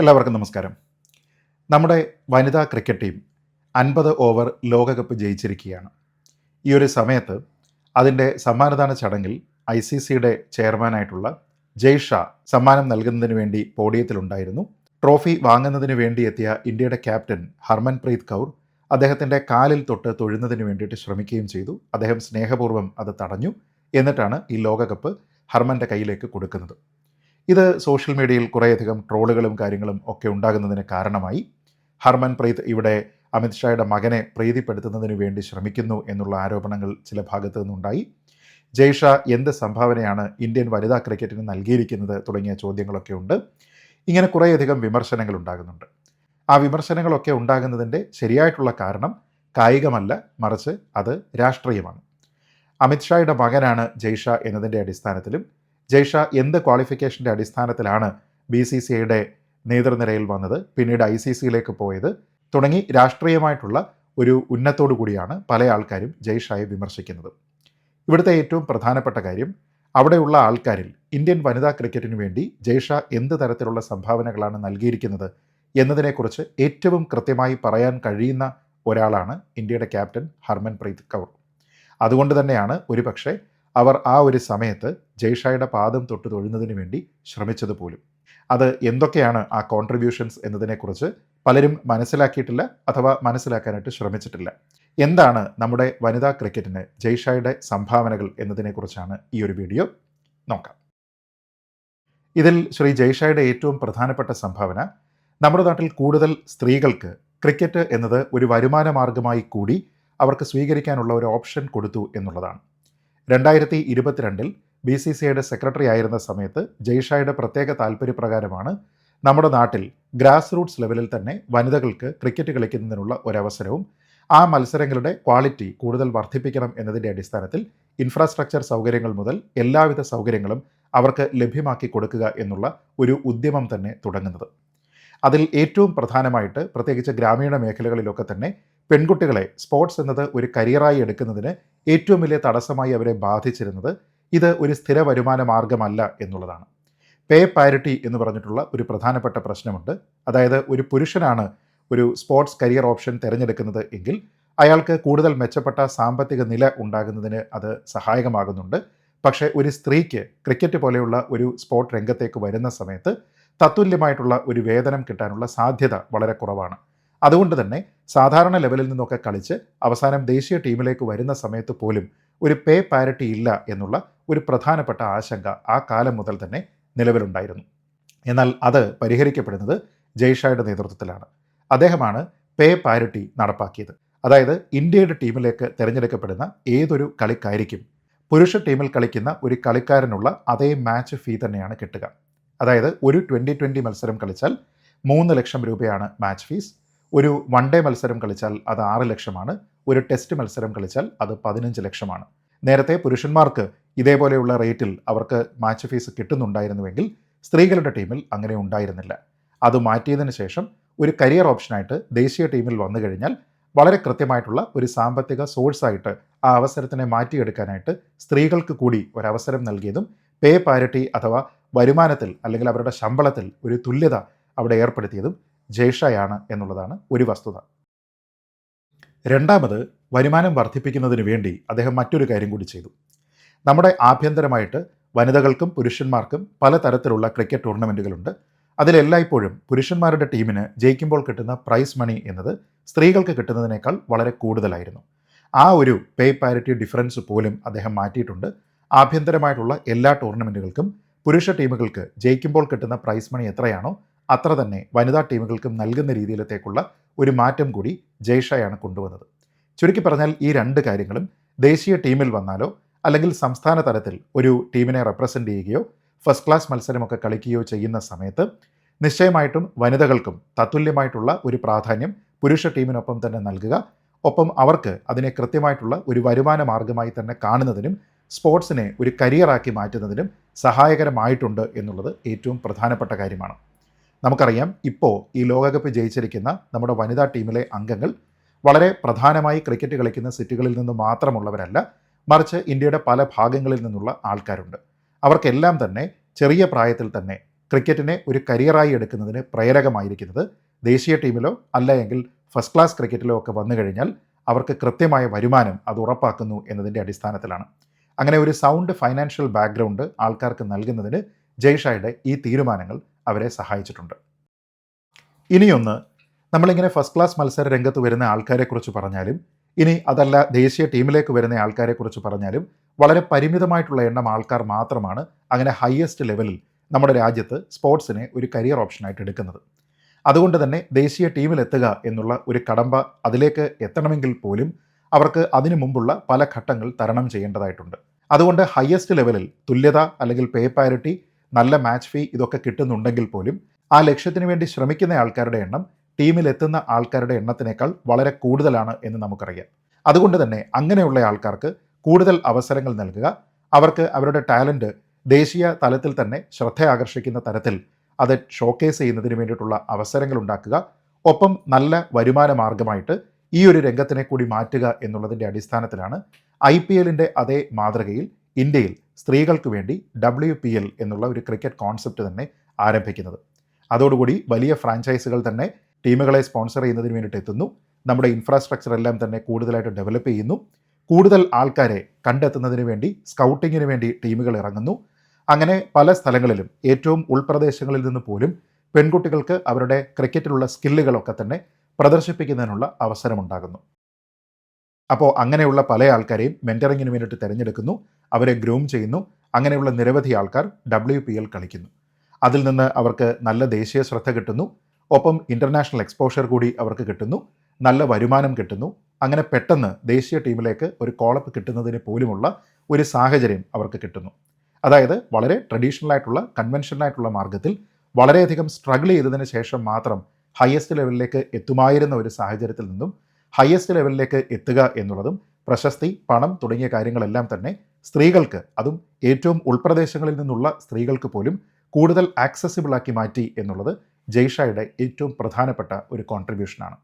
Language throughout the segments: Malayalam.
എല്ലാവർക്കും നമസ്കാരം. നമ്മുടെ വനിതാ ക്രിക്കറ്റ് ടീം അൻപത് ഓവർ ലോകകപ്പ് ജയിച്ചിരിക്കുകയാണ്. ഈ ഒരു സമയത്ത് അതിന്റെ സമ്മാനദാന ചടങ്ങിൽ ഐ സി സിയുടെ ചെയർമാനായിട്ടുള്ള ജയ് ഷാ സമ്മാനം നൽകുന്നതിന് വേണ്ടി പോഡിയത്തിലുണ്ടായിരുന്നു. ട്രോഫി വാങ്ങുന്നതിന് വേണ്ടി എത്തിയ ഇന്ത്യയുടെ ക്യാപ്റ്റൻ ഹർമൻപ്രീത് കൗർ അദ്ദേഹത്തിന്റെ കാലിൽ തൊട്ട് തൊഴുന്നതിന് വേണ്ടിയിട്ട് ശ്രമിക്കുകയും ചെയ്തു. അദ്ദേഹം സ്നേഹപൂർവം അത് തടഞ്ഞു. എന്നിട്ടാണ് ഈ ലോകകപ്പ് ഹർമന്റെ കയ്യിലേക്ക് കൊടുക്കുന്നത്. ഇത് സോഷ്യൽ മീഡിയയിൽ കുറേയധികം ട്രോളുകളും കാര്യങ്ങളും ഒക്കെ ഉണ്ടാകുന്നതിന് കാരണമായി. ഹർമൻ പ്രീത് ഇവിടെ അമിത്ഷായുടെ മകനെ പ്രീതിപ്പെടുത്തുന്നതിന് വേണ്ടി ശ്രമിക്കുന്നു എന്നുള്ള ആരോപണങ്ങൾ ചില ഭാഗത്തു നിന്നുണ്ടായി. ജയ്ഷ എന്ത് സംഭാവനയാണ് ഇന്ത്യൻ വനിതാ ക്രിക്കറ്റിന് നൽകിയിരിക്കുന്നത് തുടങ്ങിയ ചോദ്യങ്ങളൊക്കെ ഉണ്ട്. ഇങ്ങനെ കുറേയധികം വിമർശനങ്ങൾ ഉണ്ടാകുന്നുണ്ട്. ആ വിമർശനങ്ങളൊക്കെ ഉണ്ടാകുന്നതിന്റെ ശരിയായിട്ടുള്ള കാരണം കായികമല്ല മറിച്ച് അത് രാഷ്ട്രീയമാണ്. അമിത്ഷായുടെ മകനാണ് ജയ്ഷ എന്നതിന്റെ അടിസ്ഥാനത്തിലും ജയ്ഷ എന്ത് ക്വാളിഫിക്കേഷന്റെ അടിസ്ഥാനത്തിലാണ് ബി സി സി ഐയുടെ നേതൃനിരയിൽ വന്നത്? പിന്നീട് ഐ സി സിയിലേക്ക് പോയത്. തുടങ്ങി രാഷ്ട്രീയമായിട്ടുള്ള ഒരു ഉന്നത്തോടു കൂടിയാണ് പല ആൾക്കാരും ജയ്ഷായെ വിമർശിക്കുന്നത്. ഇവിടുത്തെ ഏറ്റവും പ്രധാനപ്പെട്ട കാര്യം അവിടെയുള്ള ആൾക്കാരിൽ ഇന്ത്യൻ വനിതാ ക്രിക്കറ്റിന് വേണ്ടി ജയ്ഷ എന്ത് തരത്തിലുള്ള സംഭാവനകളാണ് നൽകിയിരിക്കുന്നത് എന്നതിനെക്കുറിച്ച് ഏറ്റവും കൃത്യമായി പറയാൻ കഴിയുന്ന ഒരാളാണ് ഇന്ത്യയുടെ ക്യാപ്റ്റൻ ഹർമൻപ്രീത് കൗർ. അതുകൊണ്ട് തന്നെയാണ് ഒരുപക്ഷെ അവർ ആ ഒരു സമയത്ത് ജയ്ഷായുടെ പാദം തൊട്ട് തൊഴുന്നതിന് വേണ്ടി ശ്രമിച്ചത് പോലും. അത് എന്തൊക്കെയാണ് ആ കോൺട്രിബ്യൂഷൻസ് എന്നതിനെക്കുറിച്ച് പലരും മനസ്സിലാക്കിയിട്ടില്ല അഥവാ മനസ്സിലാക്കാനായിട്ട് ശ്രമിച്ചിട്ടില്ല. എന്താണ് നമ്മുടെ വനിതാ ക്രിക്കറ്റിന് ജയ്ഷായുടെ സംഭാവനകൾ എന്നതിനെക്കുറിച്ചാണ് ഈ ഒരു വീഡിയോ? നോക്കാം. ഇതിൽ ശ്രീ ജയ്ഷായുടെ ഏറ്റവും പ്രധാനപ്പെട്ട സംഭാവന നമ്മുടെ നാട്ടിൽ കൂടുതൽ സ്ത്രീകൾക്ക് ക്രിക്കറ്റ് എന്നത് ഒരു വരുമാന മാർഗമായി കൂടി അവർക്ക് സ്വീകരിക്കാനുള്ള ഒരു ഓപ്ഷൻ കൊടുത്തു എന്നുള്ളതാണ്. രണ്ടായിരത്തി ഇരുപത്തിരണ്ടിൽ ബി സി സി ഐയുടെ സെക്രട്ടറി ആയിരുന്ന സമയത്ത് ജയ്ഷായുടെ പ്രത്യേക താല്പര്യപ്രകാരമാണ് നമ്മുടെ നാട്ടിൽ ഗ്രാസ് റൂട്ട്സ് ലെവലിൽ തന്നെ വനിതകൾക്ക് ക്രിക്കറ്റ് കളിക്കുന്നതിനുള്ള ഒരവസരവും ആ മത്സരങ്ങളുടെ ക്വാളിറ്റി കൂടുതൽ വർദ്ധിപ്പിക്കണം എന്നതിന്റെ അടിസ്ഥാനത്തിൽ ഇൻഫ്രാസ്ട്രക്ചർ സൗകര്യങ്ങൾ മുതൽ എല്ലാവിധ സൗകര്യങ്ങളും അവർക്ക് ലഭ്യമാക്കി കൊടുക്കുക എന്നുള്ള ഒരു ഉദ്യമം തന്നെ തുടങ്ങുന്നത്. അതിൽ ഏറ്റവും പ്രധാനമായിട്ട് പ്രത്യേകിച്ച് ഗ്രാമീണ മേഖലകളിലൊക്കെ തന്നെ പെൺകുട്ടികളെ സ്പോർട്സ് എന്നത് ഒരു കരിയറായി എടുക്കുന്നതിന് ഏറ്റവും വലിയ തടസ്സമായി അവരെ ബാധിച്ചിരുന്നത് ഇത് ഒരു സ്ഥിര വരുമാന മാർഗമല്ല എന്നുള്ളതാണ്. പേ പാരിറ്റി എന്ന് പറഞ്ഞിട്ടുള്ള ഒരു പ്രധാനപ്പെട്ട പ്രശ്നമുണ്ട്. അതായത് ഒരു പുരുഷനാണ് ഒരു സ്പോർട്സ് കരിയർ ഓപ്ഷൻ തിരഞ്ഞെടുക്കുന്നത് എങ്കിൽ അയാൾക്ക് കൂടുതൽ മെച്ചപ്പെട്ട സാമ്പത്തിക നില ഉണ്ടാകുന്നതിന് അത് സഹായകമാകുന്നുണ്ട്. പക്ഷേ ഒരു സ്ത്രീക്ക് ക്രിക്കറ്റ് പോലെയുള്ള ഒരു സ്പോർട്ട് രംഗത്തേക്ക് വരുന്ന സമയത്ത് തത്തുല്യമായിട്ടുള്ള ഒരു വേതനം കിട്ടാനുള്ള സാധ്യത വളരെ കുറവാണ്. അതുകൊണ്ട് തന്നെ സാധാരണ ലെവലിൽ നിന്നൊക്കെ കളിച്ച് അവസാനം ദേശീയ ടീമിലേക്ക് വരുന്ന സമയത്ത് പോലും ഒരു പേ പാരിറ്റി ഇല്ല എന്നുള്ള ഒരു പ്രധാനപ്പെട്ട ആശങ്ക ആ കാലം മുതൽ തന്നെ നിലവിലുണ്ടായിരുന്നു. എന്നാൽ അത് പരിഹരിക്കപ്പെടുന്നത് ജയ്ഷായുടെ നേതൃത്വത്തിലാണ്. അദ്ദേഹമാണ് പേ പാരിറ്റി നടപ്പാക്കിയത്. അതായത് ഇന്ത്യയുടെ ടീമിലേക്ക് തിരഞ്ഞെടുക്കപ്പെടുന്ന ഏതൊരു കളിക്കാരിക്കും പുരുഷ ടീമിൽ കളിക്കുന്ന ഒരു കളിക്കാരനുള്ള അതേ മാച്ച് ഫീ തന്നെയാണ് കിട്ടുക. അതായത് ഒരു ട്വന്റി ട്വന്റി മത്സരം കളിച്ചാൽ മൂന്ന് ലക്ഷം രൂപയാണ് മാച്ച് ഫീസ്. ഒരു വൺ ഡേ മത്സരം കളിച്ചാൽ അത് ആറ് ലക്ഷമാണ്. ഒരു ടെസ്റ്റ് മത്സരം കളിച്ചാൽ അത് പതിനഞ്ച് ലക്ഷമാണ്. നേരത്തെ പുരുഷന്മാർക്ക് ഇതേപോലെയുള്ള റേറ്റിൽ അവർക്ക് മാച്ച് ഫീസ് കിട്ടുന്നുണ്ടായിരുന്നുവെങ്കിൽ സ്ത്രീകളുടെ ടീമിൽ അങ്ങനെ ഉണ്ടായിരുന്നില്ല. അത് മാറ്റിയതിന് ശേഷം ഒരു കരിയർ ഓപ്ഷനായിട്ട് ദേശീയ ടീമിൽ വന്നു കഴിഞ്ഞാൽ വളരെ കൃത്യമായിട്ടുള്ള ഒരു സാമ്പത്തിക സോഴ്സായിട്ട് ആ അവസരത്തിനെ മാറ്റിയെടുക്കാനായിട്ട് സ്ത്രീകൾക്ക് കൂടി ഒരവസരം നൽകിയതും പേ പാരിറ്റി അഥവാ വരുമാനത്തിൽ അല്ലെങ്കിൽ അവരുടെ ശമ്പളത്തിൽ ഒരു തുല്യത അവിടെ ഏർപ്പെടുത്തിയതും ജയ്ഷയാണ് എന്നുള്ളതാണ് ഒരു വസ്തുത. രണ്ടാമത് വരുമാനം വർദ്ധിപ്പിക്കുന്നതിന് വേണ്ടി അദ്ദേഹം മറ്റൊരു കാര്യം കൂടി ചെയ്തു. നമ്മുടെ ആഭ്യന്തരമായിട്ട് വനിതകൾക്കും പുരുഷന്മാർക്കും പല തരത്തിലുള്ള ക്രിക്കറ്റ് ടൂർണമെന്റുകളുണ്ട് അതിലെല്ലായ്പ്പോഴും പുരുഷന്മാരുടെ ടീമിന് ജയിക്കുമ്പോൾ കിട്ടുന്ന പ്രൈസ് മണി എന്നത് സ്ത്രീകൾക്ക് കിട്ടുന്നതിനേക്കാൾ വളരെ കൂടുതലായിരുന്നു. ആ ഒരു പേ പാരിറ്റി ഡിഫറൻസ് പോലും അദ്ദേഹം മാറ്റിയിട്ടുണ്ട്. ആഭ്യന്തരമായിട്ടുള്ള എല്ലാ ടൂർണമെന്റുകൾക്കും പുരുഷ ടീമുകൾക്ക് ജയിക്കുമ്പോൾ കിട്ടുന്ന പ്രൈസ് മണി എത്രയാണോ അത്ര തന്നെ വനിതാ ടീമുകൾക്കും നൽകുന്ന രീതിയിലത്തേക്കുള്ള ഒരു മാറ്റം കൂടി ജയ്ഷായാണ് കൊണ്ടുവന്നത്. ചുരുക്കി പറഞ്ഞാൽ ഈ രണ്ട് കാര്യങ്ങളും ദേശീയ ടീമിൽ വന്നാലോ അല്ലെങ്കിൽ സംസ്ഥാന തലത്തിൽ ഒരു ടീമിനെ റെപ്രസെന്റ് ചെയ്യുകയോ ഫസ്റ്റ് ക്ലാസ് മത്സരമൊക്കെ കളിക്കുകയോ ചെയ്യുന്ന സമയത്ത് നിശ്ചയമായിട്ടും വനിതകൾക്കും തത്തുല്യമായിട്ടുള്ള ഒരു പ്രാധാന്യം പുരുഷ ടീമിനൊപ്പം തന്നെ നൽകുക. ഒപ്പം അവർക്ക് അതിനെ കൃത്യമായിട്ടുള്ള ഒരു വരുമാന മാർഗമായി തന്നെ കാണുന്നതിനും സ്പോർട്സിനെ ഒരു കരിയറാക്കി മാറ്റുന്നതിനും സഹായകരമായിട്ടുണ്ട് എന്നുള്ളത് ഏറ്റവും പ്രധാനപ്പെട്ട കാര്യമാണ്. നമുക്കറിയാം ഇപ്പോൾ ഈ ലോകകപ്പ് ജയിച്ചിരിക്കുന്ന നമ്മുടെ വനിതാ ടീമിലെ അംഗങ്ങൾ വളരെ പ്രധാനമായി ക്രിക്കറ്റ് കളിക്കുന്ന സിറ്റികളിൽ നിന്ന് മാത്രമുള്ളവരല്ല മറിച്ച് ഇന്ത്യയുടെ പല ഭാഗങ്ങളിൽ നിന്നുള്ള ആൾക്കാരുണ്ട്. അവർക്കെല്ലാം തന്നെ ചെറിയ പ്രായത്തിൽ തന്നെ ക്രിക്കറ്റിനെ ഒരു കരിയറായി എടുക്കുന്നതിന് പ്രേരകമായിരിക്കുന്നത് ദേശീയ ടീമിലോ അല്ല എങ്കിൽ ഫസ്റ്റ് ക്ലാസ് ക്രിക്കറ്റിലോ ഒക്കെ വന്നു കഴിഞ്ഞാൽ അവർക്ക് കൃത്യമായ വരുമാനം അത് ഉറപ്പാക്കുന്നു എന്നതിന്റെ അടിസ്ഥാനത്തിലാണ്. അങ്ങനെ ഒരു സൗണ്ട് ഫൈനാൻഷ്യൽ ബാക്ക്ഗ്രൗണ്ട് ആൾക്കാർക്ക് നൽകുന്നതിന് ജയ്ഷായുടെ ഈ തീരുമാനങ്ങൾ അവരെ സഹായിച്ചിട്ടുണ്ട്. ഇനിയൊന്ന് നമ്മളിങ്ങനെ ഫസ്റ്റ് ക്ലാസ് മത്സര രംഗത്ത് വരുന്ന ആൾക്കാരെക്കുറിച്ച് പറഞ്ഞാലും ഇനി അതല്ല ദേശീയ ടീമിലേക്ക് വരുന്ന ആൾക്കാരെക്കുറിച്ച് പറഞ്ഞാലും വളരെ പരിമിതമായിട്ടുള്ള എണ്ണം ആൾക്കാർ മാത്രമാണ് അങ്ങനെ ഹയസ്റ്റ് ലെവലിൽ നമ്മുടെ രാജ്യത്ത് സ്പോർട്സിനെ ഒരു കരിയർ ഓപ്ഷനായിട്ട് എടുക്കുന്നത്. അതുകൊണ്ട് തന്നെ ദേശീയ ടീമിലെത്തുക എന്നുള്ള ഒരു കടമ്പ അതിലേക്ക് എത്തണമെങ്കിൽ പോലും അവർക്ക് അതിനു മുമ്പുള്ള പല ഘട്ടങ്ങൾ തരണം ചെയ്യേണ്ടതായിട്ടുണ്ട്. അതുകൊണ്ട് ഹയസ്റ്റ് ലെവലിൽ തുല്യത അല്ലെങ്കിൽ പേ പാരിറ്റി നല്ല മാച്ച് ഫീ ഇതൊക്കെ കിട്ടുന്നുണ്ടെങ്കിൽ പോലും ആ ലക്ഷ്യത്തിന് വേണ്ടി ശ്രമിക്കുന്ന ആൾക്കാരുടെ എണ്ണം ടീമിലെത്തുന്ന ആൾക്കാരുടെ എണ്ണത്തിനേക്കാൾ വളരെ കൂടുതലാണ് എന്ന് നമുക്കറിയാം. അതുകൊണ്ട് തന്നെ അങ്ങനെയുള്ള ആൾക്കാർക്ക് കൂടുതൽ അവസരങ്ങൾ നൽകുക. അവർക്ക് അവരുടെ ടാലന്റ് ദേശീയ തലത്തിൽ തന്നെ ശ്രദ്ധ ആകർഷിക്കുന്ന തരത്തിൽ അത് ഷോക്കേസ് ചെയ്യുന്നതിന് വേണ്ടിയിട്ടുള്ള അവസരങ്ങൾ ഉണ്ടാക്കുക. ഒപ്പം നല്ല വരുമാന മാർഗമായിട്ട് ഈ ഒരു രംഗത്തിനെ കൂടി മാറ്റുക എന്നുള്ളതിന്റെ അടിസ്ഥാനത്തിലാണ് ഐ പി എല്ലിന്റെ അതേ മാതൃകയിൽ ഇന്ത്യയിൽ സ്ത്രീകൾക്ക് വേണ്ടി ഡബ്ല്യു പി എൽ എന്നുള്ള ഒരു ക്രിക്കറ്റ് കോൺസെപ്റ്റ് തന്നെ ആരംഭിക്കുന്നത്. അതോടുകൂടി വലിയ ഫ്രാഞ്ചൈസുകൾ തന്നെ ടീമുകളെ സ്പോൺസർ ചെയ്യുന്നതിന് വേണ്ടിയിട്ട് എത്തുന്നു. നമ്മുടെ ഇൻഫ്രാസ്ട്രക്ചർ എല്ലാം തന്നെ കൂടുതലായിട്ട് ഡെവലപ്പ് ചെയ്യുന്നു. കൂടുതൽ ആൾക്കാരെ കണ്ടെത്തുന്നതിന് വേണ്ടി സ്കൗട്ടിങ്ങിന് വേണ്ടി ടീമുകൾ ഇറങ്ങുന്നു. അങ്ങനെ പല സ്ഥലങ്ങളിലും ഏറ്റവും ഉൾപ്രദേശങ്ങളിൽ നിന്ന് പോലും പെൺകുട്ടികൾക്ക് അവരുടെ ക്രിക്കറ്റിലുള്ള സ്കില്ലുകളൊക്കെ തന്നെ പ്രദർശിപ്പിക്കുന്നതിനുള്ള അവസരമുണ്ടാകുന്നു. അപ്പോൾ അങ്ങനെയുള്ള പല ആൾക്കാരെയും മെന്ററിങ്ങിന് വേണ്ടിയിട്ട് തിരഞ്ഞെടുക്കുന്നു. അവരെ ഗ്രൂം ചെയ്യുന്നു. അങ്ങനെയുള്ള നിരവധി ആൾക്കാർ ഡബ്ല്യു പി എൽ കളിക്കുന്നു. അതിൽ നിന്ന് അവർക്ക് നല്ല ദേശീയ ശ്രദ്ധ കിട്ടുന്നു. ഒപ്പം ഇന്റർനാഷണൽ എക്സ്പോഷർ കൂടി അവർക്ക് കിട്ടുന്നു. നല്ല വരുമാനം കിട്ടുന്നു. അങ്ങനെ പെട്ടെന്ന് ദേശീയ ടീമിലേക്ക് ഒരു കോളപ്പ് കിട്ടുന്നതിന് പോലുമുള്ള ഒരു സാഹചര്യം അവർക്ക് കിട്ടുന്നു. അതായത് വളരെ ട്രഡീഷണൽ ആയിട്ടുള്ള കൺവെൻഷനൽ ആയിട്ടുള്ള മാർഗത്തിൽ വളരെയധികം സ്ട്രഗിൾ ചെയ്തതിന് ശേഷം മാത്രം ഹയസ്റ്റ് ലെവലിലേക്ക് എത്തുമായിരുന്ന ഒരു സാഹചര്യത്തിൽ നിന്നും ഹയസ്റ്റ് ലെവലിലേക്ക് എത്തുക എന്നുള്ളതും പ്രശസ്തി പണം തുടങ്ങിയ കാര്യങ്ങളെല്ലാം തന്നെ സ്ത്രീകൾക്ക് അതും ഏറ്റവും ഉൾപ്രദേശങ്ങളിൽ നിന്നുള്ള സ്ത്രീകൾക്ക് പോലും കൂടുതൽ ആക്സസിബിൾ ആക്കി മാറ്റി എന്നുള്ളത് ജയ്ഷായുടെ ഏറ്റവും പ്രധാനപ്പെട്ട ഒരു കോൺട്രിബ്യൂഷനാണ്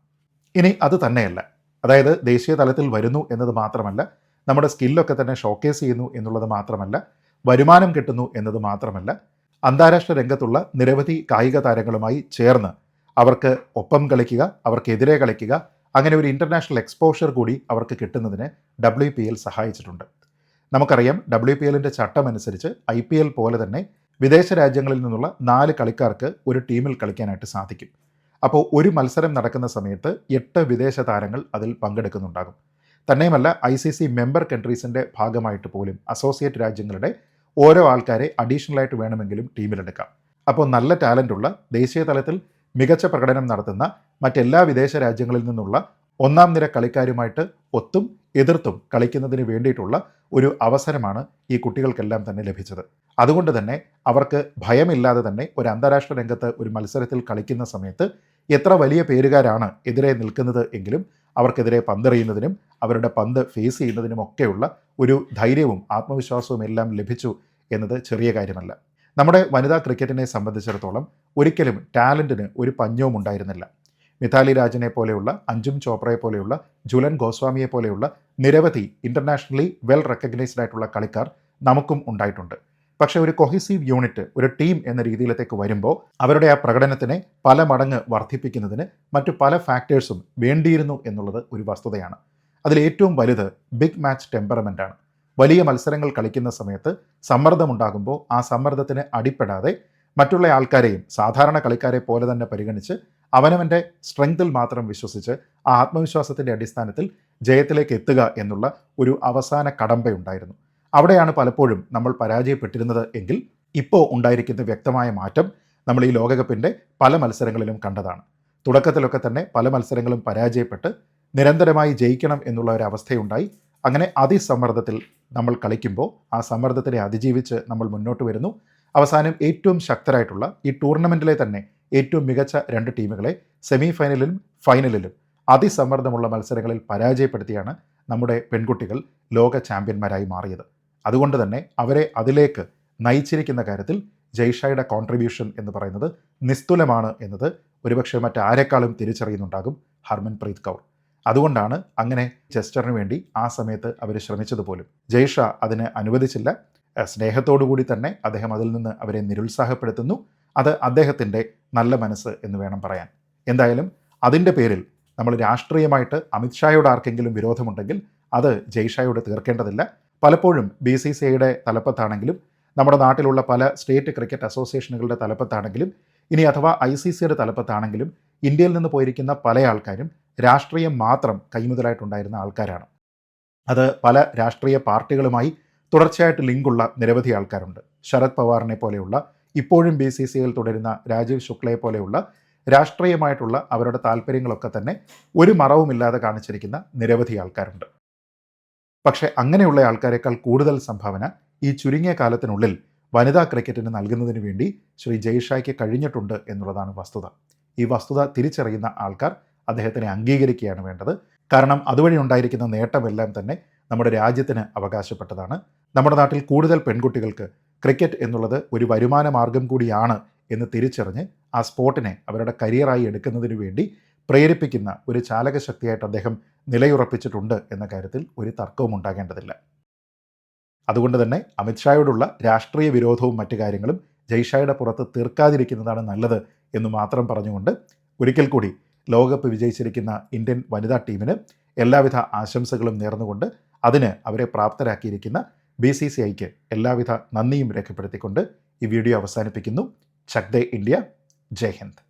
ഇനി അത് തന്നെയല്ല. അതായത് ദേശീയ തലത്തിൽ വരുന്നു എന്നത് മാത്രമല്ല നമ്മുടെ സ്കില്ലൊക്കെ തന്നെ ഷോക്കേസ് ചെയ്യുന്നു എന്നുള്ളത് മാത്രമല്ല വരുമാനം കിട്ടുന്നു എന്നത് മാത്രമല്ല അന്താരാഷ്ട്ര രംഗത്തുള്ള നിരവധി കായിക താരങ്ങളുമായി ചേർന്ന് അവർക്ക് ഒപ്പം കളിക്കുക അവർക്കെതിരെ കളിക്കുക അങ്ങനെ ഒരു ഇന്റർനാഷണൽ എക്സ്പോഷർ കൂടി അവർക്ക് കിട്ടുന്നതിന് ഡബ്ല്യു സഹായിച്ചിട്ടുണ്ട്. നമുക്കറിയാം ഡബ്ല്യു പി എല്ലിന്റെ ചട്ടം അനുസരിച്ച് ഐ പി എൽ പോലെ തന്നെ വിദേശ രാജ്യങ്ങളിൽ നിന്നുള്ള നാല് കളിക്കാർക്ക് ഒരു ടീമിൽ കളിക്കാനായിട്ട് സാധിക്കും. അപ്പോൾ ഒരു മത്സരം നടക്കുന്ന സമയത്ത് എട്ട് വിദേശ താരങ്ങൾ അതിൽ പങ്കെടുക്കുന്നുണ്ടാകും. തന്നെയുമല്ല ഐ സി സി മെമ്പർ കൺട്രീസിന്റെ ഭാഗമായിട്ട് പോലും അസോസിയേറ്റ് രാജ്യങ്ങളുടെ ഓരോ ആൾക്കാരെ അഡീഷണലായിട്ട് വേണമെങ്കിലും ടീമിലെടുക്കാം. അപ്പോൾ നല്ല ടാലന്റുള്ള ദേശീയ തലത്തിൽ മികച്ച പ്രകടനം നടത്തുന്ന മറ്റെല്ലാ വിദേശ രാജ്യങ്ങളിൽ നിന്നുള്ള ഒന്നാം നിര കളിക്കാരുമായിട്ട് ഒത്തും എതിർത്തും കളിക്കുന്നതിന് വേണ്ടിയിട്ടുള്ള ഒരു അവസരമാണ് ഈ കുട്ടികൾക്കെല്ലാം തന്നെ ലഭിച്ചത്. അതുകൊണ്ട് തന്നെ അവർക്ക് ഭയമില്ലാതെ തന്നെ ഒരു അന്താരാഷ്ട്ര രംഗത്ത് ഒരു മത്സരത്തിൽ കളിക്കുന്ന സമയത്ത് എത്ര വലിയ പേരുകാരാണ് എതിരെ നിൽക്കുന്നത് എങ്കിലും അവർക്കെതിരെ പന്തെറിയുന്നതിനും അവരുടെ പന്ത് ഫേസ് ചെയ്യുന്നതിനും ഒക്കെയുള്ള ഒരു ധൈര്യവും ആത്മവിശ്വാസവും എല്ലാം ലഭിച്ചു എന്നത് ചെറിയ കാര്യമല്ല. നമ്മുടെ വനിതാ ക്രിക്കറ്റിനെ സംബന്ധിച്ചിടത്തോളം ഒരിക്കലും ടാലന്റിന് ഒരു പഞ്ഞവും ഉണ്ടായിരുന്നില്ല. മിഥാലി രാജിനെ പോലെയുള്ള അഞ്ജും ചോപ്രയെ പോലെയുള്ള ജുലൻ ഗോസ്വാമിയെ പോലെയുള്ള നിരവധി ഇന്റർനാഷണലി വെൽ റെക്കഗ്നൈസ്ഡ് ആയിട്ടുള്ള കളിക്കാർ നമുക്കും ഉണ്ടായിട്ടുണ്ട്. പക്ഷേ ഒരു കൊഹിസീവ് യൂണിറ്റ് ഒരു ടീം എന്ന രീതിയിലത്തേക്ക് വരുമ്പോൾ അവരുടെ ആ പ്രകടനത്തിനെ പല മടങ്ങ് വർദ്ധിപ്പിക്കുന്നതിന് മറ്റു പല ഫാക്ടേഴ്സും വേണ്ടിയിരുന്നു എന്നുള്ളത് ഒരു വസ്തുതയാണ്. അതിൽ ഏറ്റവും വലുത് ബിഗ് മാച്ച് ടെമ്പറമെന്റ് ആണ്. വലിയ മത്സരങ്ങൾ കളിക്കുന്ന സമയത്ത് സമ്മർദ്ദമുണ്ടാകുമ്പോൾ ആ സമ്മർദ്ദത്തിന് അടിപ്പെടാതെ മറ്റുള്ള ആൾക്കാരെയും സാധാരണ കളിക്കാരെ പോലെ തന്നെ പരിഗണിച്ച് അവനവന്റെ സ്ട്രെങ്തിൽ മാത്രം വിശ്വസിച്ച് ആ ആത്മവിശ്വാസത്തിന്റെ അടിസ്ഥാനത്തിൽ ജയത്തിലേക്ക് എത്തുക എന്നുള്ള ഒരു അവസാന കടമ്പയുണ്ടായിരുന്നു. അവിടെയാണ് പലപ്പോഴും നമ്മൾ പരാജയപ്പെട്ടിരുന്നത് എങ്കിൽ ഇപ്പോൾ ഉണ്ടായിരിക്കുന്ന വ്യക്തമായ മാറ്റം നമ്മൾ ഈ ലോകകപ്പിന്റെ പല മത്സരങ്ങളിലും കണ്ടതാണ്. തുടക്കത്തിലൊക്കെ തന്നെ പല മത്സരങ്ങളും പരാജയപ്പെട്ട് നിരന്തരമായി ജയിക്കണം എന്നുള്ള ഒരു അവസ്ഥയുണ്ടായി. അങ്ങനെ അതിസമ്മർദ്ദത്തിൽ നമ്മൾ കളിക്കുമ്പോൾ ആ സമ്മർദ്ദത്തിനെ അതിജീവിച്ച് നമ്മൾ മുന്നോട്ട് വരുന്നു. അവസാനം ഏറ്റവും ശക്തരായിട്ടുള്ള ഈ ടൂർണമെന്റിലെ തന്നെ ഏറ്റവും മികച്ച രണ്ട് ടീമുകളെ സെമി ഫൈനലിലും ഫൈനലിലും അതിസമ്മർദ്ദമുള്ള മത്സരങ്ങളിൽ പരാജയപ്പെടുത്തിയാണ് നമ്മുടെ പെൺകുട്ടികൾ ലോക ചാമ്പ്യന്മാരായി മാറിയത്. അതുകൊണ്ട് തന്നെ അവരെ അതിലേക്ക് നയിച്ചിരിക്കുന്ന കാര്യത്തിൽ ജയ്ഷായുടെ കോൺട്രിബ്യൂഷൻ എന്ന് പറയുന്നത് നിസ്തുലമാണ് എന്നത് ഒരുപക്ഷെ മറ്റാരെക്കാളും തിരിച്ചറിയുന്നുണ്ടാകും ഹർമൻപ്രീത് കൗർ. അതുകൊണ്ടാണ് അങ്ങനെ ചെസ്റ്ററിന് വേണ്ടി ആ സമയത്ത് അവർ ശ്രമിച്ചതുപോലും. ജയ്ഷ അതിന് അനുവദിച്ചില്ല. സ്നേഹത്തോടു കൂടി തന്നെ അദ്ദേഹം അതിൽ നിന്ന് അവരെ നിരുത്സാഹപ്പെടുത്തുന്നു. അത് അദ്ദേഹത്തിന്റെ നല്ല മനസ്സ് എന്ന് വേണം പറയാൻ. എന്തായാലും അതിന്റെ പേരിൽ നമ്മൾ രാഷ്ട്രീയമായിട്ട് അമിത്ഷായോട് ആർക്കെങ്കിലും വിരോധമുണ്ടെങ്കിൽ അത് ജയ്ഷായോട് തീർക്കേണ്ടതില്ല. പലപ്പോഴും ബി സി സി ഐയുടെ തലപ്പത്താണെങ്കിലും നമ്മുടെ നാട്ടിലുള്ള പല സ്റ്റേറ്റ് ക്രിക്കറ്റ് അസോസിയേഷനുകളുടെ തലപ്പത്താണെങ്കിലും ഇനി അഥവാ ഐ സി സിയുടെ തലപ്പത്താണെങ്കിലും ഇന്ത്യയിൽ നിന്ന് പോയിരിക്കുന്ന പല ആൾക്കാരും രാഷ്ട്രീയം മാത്രം കൈമുതലായിട്ടുണ്ടായിരുന്ന ആൾക്കാരാണ്. അത് പല രാഷ്ട്രീയ പാർട്ടികളുമായി തുടർച്ചയായിട്ട് ലിങ്കുള്ള നിരവധി ആൾക്കാരുണ്ട്. ശരത് പവാറിനെ പോലെയുള്ള ഇപ്പോഴും ബി സി സിയിൽ തുടരുന്ന രാജീവ് ശുക്ലയെ പോലെയുള്ള രാഷ്ട്രീയമായിട്ടുള്ള അവരുടെ താല്പര്യങ്ങളൊക്കെ തന്നെ ഒരു മറവുമില്ലാതെ കാണിച്ചിരിക്കുന്ന നിരവധി ആൾക്കാരുണ്ട്. പക്ഷേ അങ്ങനെയുള്ള ആൾക്കാരെക്കാൾ കൂടുതൽ സംഭാവന ഈ ചുരുങ്ങിയ കാലത്തിനുള്ളിൽ വനിതാ ക്രിക്കറ്റിന് നൽകുന്നതിന് വേണ്ടി ശ്രീ ജയ്ഷായ്ക്ക് കഴിഞ്ഞിട്ടുണ്ട് എന്നുള്ളതാണ് വസ്തുത. ഈ വസ്തുത തിരിച്ചറിയുന്ന ആൾക്കാർ അദ്ദേഹത്തിനെ അംഗീകരിക്കുകയാണ് വേണ്ടത്. കാരണം അതുവഴി ഉണ്ടായിരിക്കുന്ന നേട്ടമെല്ലാം തന്നെ നമ്മുടെ രാജ്യത്തിന് അവകാശപ്പെട്ടതാണ്. നമ്മുടെ നാട്ടിൽ കൂടുതൽ പെൺകുട്ടികൾക്ക് ക്രിക്കറ്റ് എന്നുള്ളത് ഒരു വരുമാന മാർഗം കൂടിയാണ് എന്ന് തിരിച്ചറിഞ്ഞ് ആ സ്പോർട്ടിനെ അവരുടെ കരിയറായി എടുക്കുന്നതിന് വേണ്ടി പ്രേരിപ്പിക്കുന്ന ഒരു ചാലകശക്തിയായിട്ട് അദ്ദേഹം നിലയുറപ്പിച്ചിട്ടുണ്ട് എന്ന കാര്യത്തിൽ ഒരു തർക്കവും ഉണ്ടാകേണ്ടതില്ല. അതുകൊണ്ട് തന്നെ അമിത്ഷായോടുള്ള രാഷ്ട്രീയ വിരോധവും മറ്റു കാര്യങ്ങളും ജയ്ഷായുടെ പുറത്ത് തീർക്കാതിരിക്കുന്നതാണ് നല്ലത് എന്ന് മാത്രം പറഞ്ഞുകൊണ്ട് ഒരിക്കൽ കൂടി ലോകകപ്പ് വിജയിച്ചിരിക്കുന്ന ഇന്ത്യൻ വനിതാ ടീമിന് എല്ലാവിധ ആശംസകളും നേർന്നുകൊണ്ട് അതിന് അവരെ പ്രാപ്തരാക്കിയിരിക്കുന്ന ബി സി സി ഐക്ക് എല്ലാവിധ നന്ദിയും രേഖപ്പെടുത്തിക്കൊണ്ട് ഈ വീഡിയോ അവസാനിപ്പിക്കുന്നു. ചക്ദേ ഇന്ത്യ. ജയ് ഹിന്ദ്.